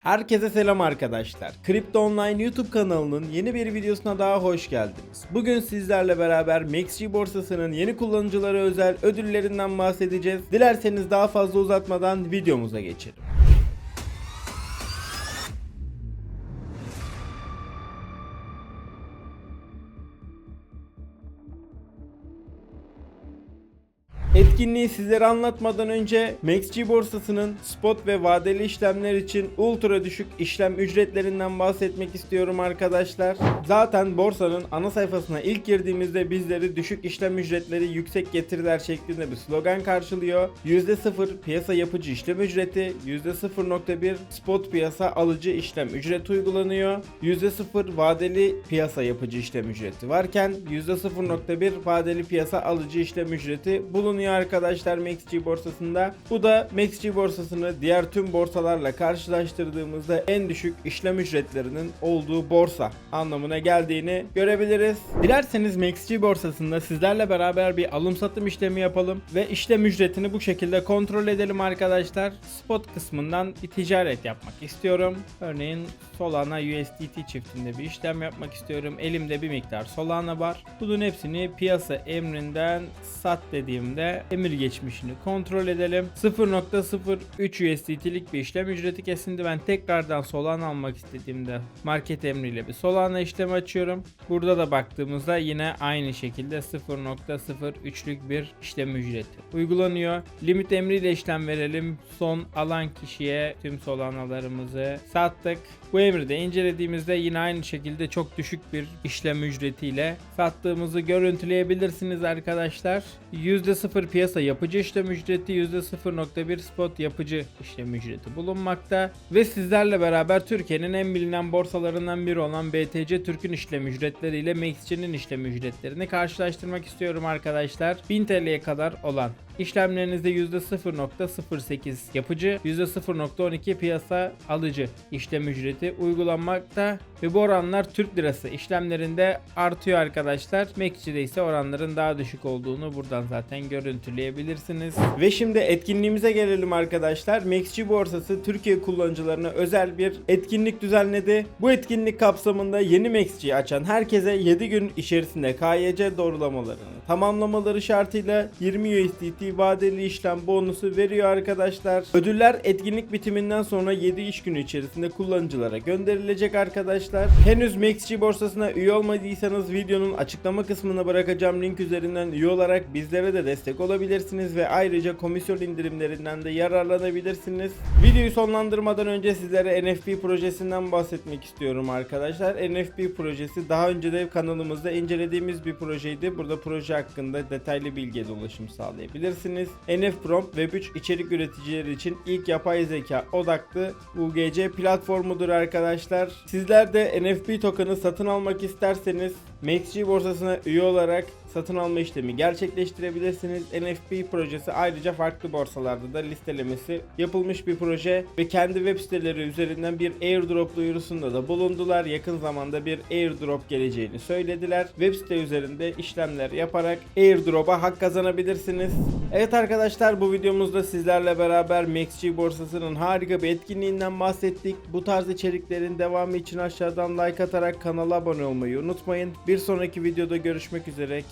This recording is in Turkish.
Herkese selam arkadaşlar. Kripto Online YouTube kanalının yeni bir videosuna daha hoş geldiniz. Bugün sizlerle beraber MaxG borsasının yeni kullanıcılara özel ödüllerinden bahsedeceğiz. Dilerseniz daha fazla uzatmadan videomuza geçelim. Etkinliği sizlere anlatmadan önce MaxG borsasının spot ve vadeli işlemler için ultra düşük işlem ücretlerinden bahsetmek istiyorum arkadaşlar. Zaten borsanın ana sayfasına ilk girdiğimizde bizleri düşük işlem ücretleri yüksek getiriler şeklinde bir slogan karşılıyor. %0 piyasa yapıcı işlem ücreti, %0.1 spot piyasa alıcı işlem ücreti uygulanıyor. %0 vadeli piyasa yapıcı işlem ücreti varken %0.1 vadeli piyasa alıcı işlem ücreti bulunuyor arkadaşlar MaxG borsasında. Bu da MaxG borsasını diğer tüm borsalarla karşılaştırdığımızda en düşük işlem ücretlerinin olduğu borsa anlamına geldiğini görebiliriz. Dilerseniz MaxG borsasında sizlerle beraber bir alım satım işlemi yapalım ve işlem ücretini bu şekilde kontrol edelim arkadaşlar. Spot kısmından bir ticaret yapmak istiyorum. Örneğin Solana USDT çiftinde bir işlem yapmak istiyorum. Elimde bir miktar Solana var. Bunun hepsini piyasa emrinden sat dediğimde emir geçmişini kontrol edelim. 0.03 USDT'lik bir işlem ücreti kesildi. Ben tekrardan Solana almak istediğimde market emriyle bir Solana işlemi açıyorum. Burada da baktığımızda yine aynı şekilde 0.03'lük bir işlem ücreti uygulanıyor. Limit emriyle işlem verelim. Son alan kişiye tüm Solana'larımızı sattık. Bu emri de incelediğimizde yine aynı şekilde çok düşük bir işlem ücretiyle sattığımızı görüntüleyebilirsiniz arkadaşlar. %0 piyasa yapıcı işlem ücreti, %0.1 spot yapıcı işlem ücreti bulunmakta. Ve sizlerle beraber Türkiye'nin en bilinen borsalarından biri olan BTC Türk'ün işlem ücretleriyle MaxG'nin işlem ücretlerini karşılaştırmak istiyorum arkadaşlar. 1000 TL'ye kadar olan İşlemlerinizde %0.08 yapıcı, %0.12 piyasa alıcı işlem ücreti uygulanmakta ve bu oranlar Türk lirası işlemlerinde artıyor arkadaşlar. MaxG'de ise oranların daha düşük olduğunu buradan zaten görüntüleyebilirsiniz. Ve şimdi etkinliğimize gelelim arkadaşlar. MaxG borsası Türkiye kullanıcılarına özel bir etkinlik düzenledi. Bu etkinlik kapsamında yeni MaxG'yi açan herkese 7 gün içerisinde KYC doğrulamalarını tamamlamaları şartıyla 20 USDT vadeli işlem bonusu veriyor arkadaşlar. Ödüller etkinlik bitiminden sonra 7 iş günü içerisinde kullanıcılara gönderilecek arkadaşlar. Henüz MaxG borsasına üye olmadıysanız videonun açıklama kısmına bırakacağım link üzerinden üye olarak bizlere de destek olabilirsiniz ve ayrıca komisyon indirimlerinden de yararlanabilirsiniz. Videoyu sonlandırmadan önce sizlere NFP projesinden bahsetmek istiyorum arkadaşlar. NFP projesi daha önce de kanalımızda incelediğimiz bir projeydi. Burada proje hakkında detaylı bilgiye de ulaşım sağlayabilirsiniz. NF Prompt Web3 içerik üreticileri için ilk yapay zeka odaklı UGC platformudur arkadaşlar. Sizler de NFP token'ı satın almak isterseniz MaxG borsasına üye olarak satın alma işlemi gerçekleştirebilirsiniz. NFP projesi ayrıca farklı borsalarda da listelemesi yapılmış bir proje ve kendi web siteleri üzerinden bir airdrop duyurusunda da bulundular. Yakın zamanda bir airdrop geleceğini söylediler. Web site üzerinde işlemler yaparak airdrop'a hak kazanabilirsiniz. Evet arkadaşlar bu videomuzda sizlerle beraber MaxG borsasının harika bir etkinliğinden bahsettik. Bu tarz içeriklerin devamı için aşağıdan like atarak kanala abone olmayı unutmayın. Bir sonraki videoda görüşmek üzere.